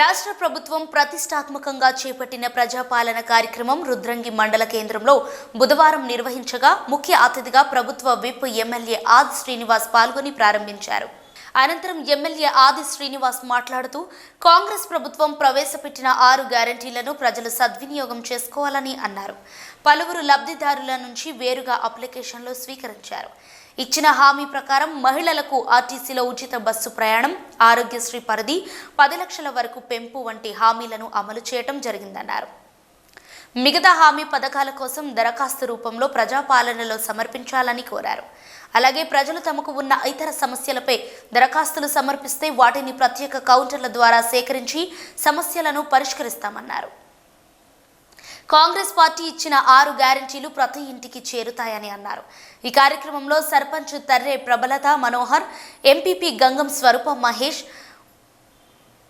రాష్ట్ర ప్రభుత్వం ప్రతిష్టాత్మకంగా చేపట్టిన ప్రజాపాలన కార్యక్రమం రుద్రంగి మండల కేంద్రంలో బుధవారం నిర్వహించగా ముఖ్య అతిథిగా ప్రభుత్వ విప్ ఎమ్మెల్యే ఆది శ్రీనివాస్ పాల్గొని ప్రారంభించారు. అనంతరం ఎమ్మెల్యే ఆది శ్రీనివాస్ మాట్లాడుతూ కాంగ్రెస్ ప్రభుత్వం ప్రవేశపెట్టిన ఆరు గ్యారంటీలను ప్రజలు సద్వినియోగం చేసుకోవాలని అన్నారు. పలువురు లబ్ధిదారుల నుంచి వేరుగా అప్లికేషన్లు స్వీకరించారు. ఇచ్చిన హామీ ప్రకారం మహిళలకు ఆర్టీసీలో ఉచిత బస్సు ప్రయాణం ఆరోగ్యశ్రీ పరిధి పది లక్షల వరకు పెంపు వంటి హామీలను అమలు చేయటం జరిగిందన్నారు. మిగతా హామీ పథకాల కోసం దరఖాస్తు రూపంలో ప్రజాపాలనలో సమర్పించాలని కోరారు. అలాగే ప్రజలు తమకు ఉన్న ఇతర సమస్యలపై దరఖాస్తులు సమర్పిస్తే వాటిని ప్రత్యేక కౌంటర్ల ద్వారా సేకరించి సమస్యలను పరిష్కరిస్తామన్నారు. కాంగ్రెస్ పార్టీ ఇచ్చిన ఆరు గ్యారంటీలు ప్రతి ఇంటికి చేరుతాయని అన్నారు. ఈ కార్యక్రమంలో sarpanch Tarre Prabalatha Manohar MPP Gangam Swaroopa Mahesh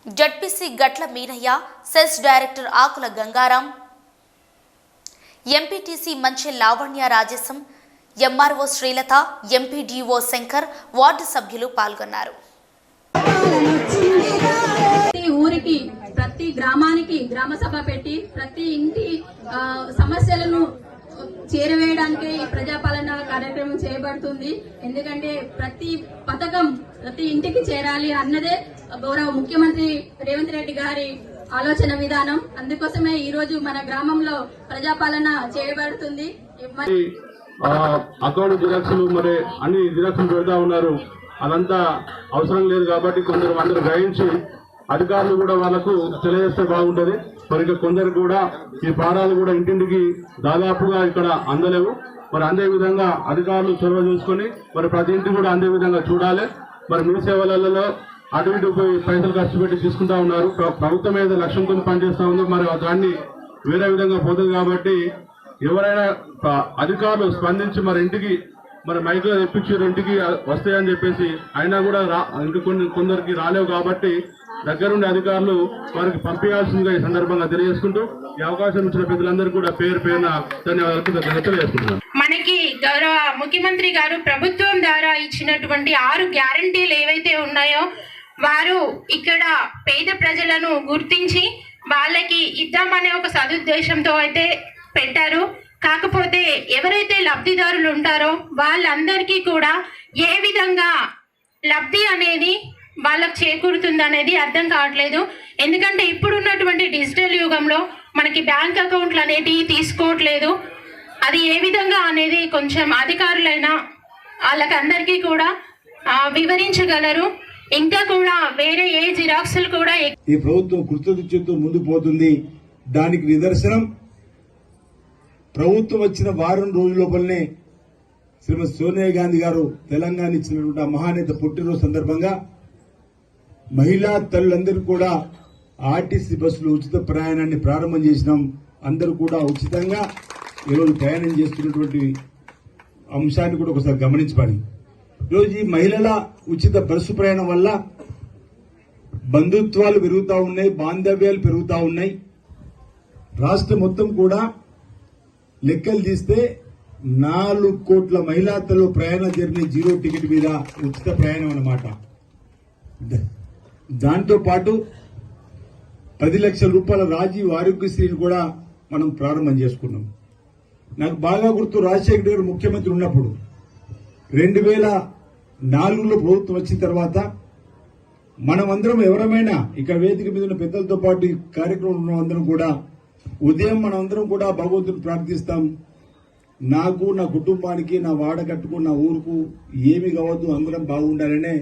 ZPC Gatla Meenaiah cells director Akula Gangaram MPTC Manchi Lavanya Rajesham MRO Srilatha MPDO Shankar ward సభ్యులు పాల్గొన్నారు. ఊరికి ప్రతి గ్రామానికి గ్రామ సభ పెట్టి ప్రతి ఇంటి సమస్యలను చేరవేయడానికే ఈ ప్రజాపాలన కార్యక్రమం చేయబడుతుంది ఎందుకంటే ప్రతి పథకం ప్రతి ఇంటికి చేరాలి అన్నదే గౌరవ ముఖ్యమంత్రి రేవంత్ రెడ్డి గారి ఆలోచన విధానం. అందుకోసమే ఈ రోజు మన గ్రామంలో ప్రజాపాలన చేయబడుతుంది అకౌంట్ జిరాక్స్లు మరి అన్ని జిరాక్స్లు పెడతా ఉన్నారు. అదంతా అవసరం లేదు కాబట్టి కొందరు అందరు గ్రహించి అధికారులు కూడా వాళ్ళకు తెలియజేస్తే బాగుంటది. మరి కొందరు కూడా ఈ పాఠాలు కూడా ఇంటింటికి దాదాపుగా ఇక్కడ అందలేవు. మరి అందే విధంగా అధికారులు చొరవ చూసుకొని మరి ప్రతి ఇంటి కూడా అందే విధంగా చూడాలి. మరి మీ సేవలలో అటు ఇటు పోయి పైసలు ఖర్చు పెట్టి తీసుకుంటా ఉన్నారు. ప్ర- ప్రభుత్వం ఏదో లక్ష్యంతో పనిచేస్తూ ఉంది. మరి దాన్ని వేరే విధంగా పోతుంది కాబట్టి ఎవరైనా అధికారులు స్పందించి మరి ఇంటికి మరి మైకులో తెప్పించారు ఇంటికి వస్తాయని చెప్పేసి అయినా కూడా రా కొన్ని కొందరికి రాలేవు కాబట్టి దగ్గరుండి అధికారులు వారికి పంపించాల్సిందిగా ఈ సందర్భంగా తెలియజేసుకుంటూ ఈ అవకాశం ఇచ్చిన పెద్దలందరికీ కూడా పేరు పేరున ధన్యవాదాలు తెలియజేసుకుంటున్నాను మనకి గౌరవ ముఖ్యమంత్రి గారు ప్రభుత్వం ద్వారా ఇచ్చినటువంటి ఆరు గ్యారంటీలు ఏవైతే ఉన్నాయో వారు ఇక్కడ పేద ప్రజలను గుర్తించి వాళ్ళకి ఇద్దామనే ఒక సదుద్దేశంతో అయితే పెట్టారు. కాకపోతే ఎవరైతే లబ్ధిదారులు ఉంటారో వాళ్ళందరికీ కూడా ఏ విధంగా లబ్ధి అనేది వాళ్ళకు చేకూరుతుంది అనేది అర్థం కావట్లేదు. ఎందుకంటే ఇప్పుడున్నటువంటి డిజిటల్ యుగంలో మనకి బ్యాంక్ అకౌంట్లు అనేది తీసుకోవట్లేదు. అది ఏ విధంగా అనేది కొంచెం అధికారులైన వాళ్ళకందరికీ కూడా వివరించగలరు. ఇంకా కూడా వేరే ఏ జిరాక్స్లు కూడా ఈ ప్రభుత్వం కృతజ్ఞతతో ముందుకు పోతుంది. దానికి నిదర్శనం ప్రభుత్వం వచ్చిన వారం రోజుల లోపలనే శ్రీమతి సోనియా గాంధీ గారు తెలంగాణ ఇచ్చినటువంటి ఆ మహానేత పుట్టినరోజు సందర్భంగా మహిళా తల్లులందరూ కూడా ఆర్టీసీ బస్సులు ఉచిత ప్రయాణాన్ని ప్రారంభం చేసినాం. అందరూ కూడా ఉచితంగా ఈరోజు ప్రయాణం చేస్తున్నటువంటి అంశాన్ని కూడా ఒకసారి గమనించబడి ఈరోజు ఈ మహిళల ఉచిత బస్సు ప్రయాణం వల్ల బంధుత్వాలు పెరుగుతూ ఉన్నాయి బాంధవ్యాలు పెరుగుతూ ఉన్నాయి. రాష్ట్రం మొత్తం కూడా లెక్కలు తీస్తే నాలుగు కోట్ల మహిళాతలు ప్రయాణ జర్నీ జీరో టికెట్ మీద ఉచిత ప్రయాణం అన్నమాట. దాంతో పాటు పది లక్షల రూపాయల రాజీవ్ ఆరోగ్యశ్రీని కూడా మనం ప్రారంభం చేసుకున్నాం. నాకు బాగా గుర్తు రాజశేఖర్ గారు ముఖ్యమంత్రి ఉన్నప్పుడు రెండు వేల నాలుగులో ప్రభుత్వం వచ్చిన తర్వాత మనమందరం ఎవరమైనా ఇక వేదిక మీద ఉన్న పెద్దలతో పాటు ఈ కార్యక్రమం ఉన్న అందరం కూడా ఉదయం మనమందరం కూడా భగవంతుని ప్రార్థిస్తాం. నాకు నా కుటుంబానికి నా వాడకట్టుకు నా ఊరుకు ఏమి కావద్దు అందరం బాగుండాలనే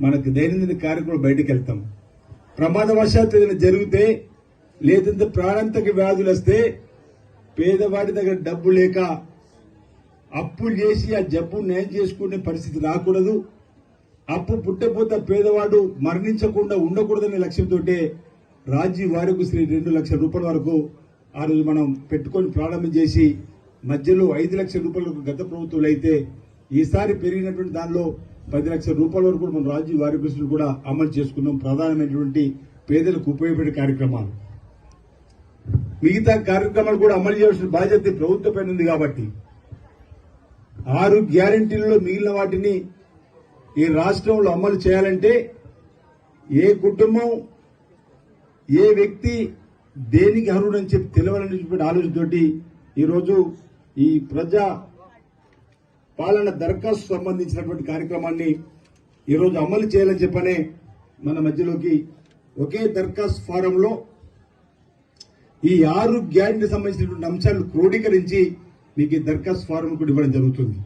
మనకు దైనందిన కార్యక్రమం బయటకు వెళ్తాం ప్రమాదవశాత్తు ఏదైనా జరిగితే లేదంటే ప్రాణాంతక వ్యాధులు వస్తే పేదవాడి దగ్గర డబ్బు లేక అప్పులు చేసి ఆ జబ్బు నయం చేసుకునే పరిస్థితి రాకూడదు. అప్పు పుట్టపోతే పేదవాడు మరణించకుండా ఉండకూడదనే లక్ష్యంతో రాజీ వారికి శ్రీ రెండు లక్షల రూపాయల వరకు ఆ రోజు మనం పెట్టుకొని ప్రారంభం చేసి మధ్యలో ఐదు లక్షల రూపాయలకు గత ప్రభుత్వాలు అయితే ఈసారి పెరిగినటువంటి దానిలో పది లక్షల రూపాయల వరకు కూడా మనం రాజీవ్ ఆరోగ్యశ్రీ కూడా అమలు చేసుకున్నాం. ప్రధానమైనటువంటి పేదలకు ఉపయోగపడే కార్యక్రమాలు. మిగతా కార్యక్రమాలు కూడా అమలు చేయాల్సిన బాధ్యత ప్రభుత్వం పైన ఉంది కాబట్టి ఆరు గ్యారంటీలలో మిగిలిన వాటిని ఈ రాష్ట్రంలో అమలు చేయాలంటే ఏ కుటుంబం ఏ వ్యక్తి దేనికి అర్హుడని చెప్పి తెలియాలని చెప్పి ఆలోచనతోటి ఈరోజు ఈ ప్రజా పాలన దరఖాస్తు సంబంధించినటువంటి కార్యక్రమాన్ని ఈరోజు అమలు చేయాలని చెప్పనే మన మధ్యలోకి ఒకే దరఖాస్తు ఫారంలో ఈ ఆరు గ్యారెంటీ సంబంధించినటువంటి అంశాలను క్రోడీకరించి మీకు ఈ దరఖాస్తు ఫారం కూడా ఇవ్వడం జరుగుతుంది.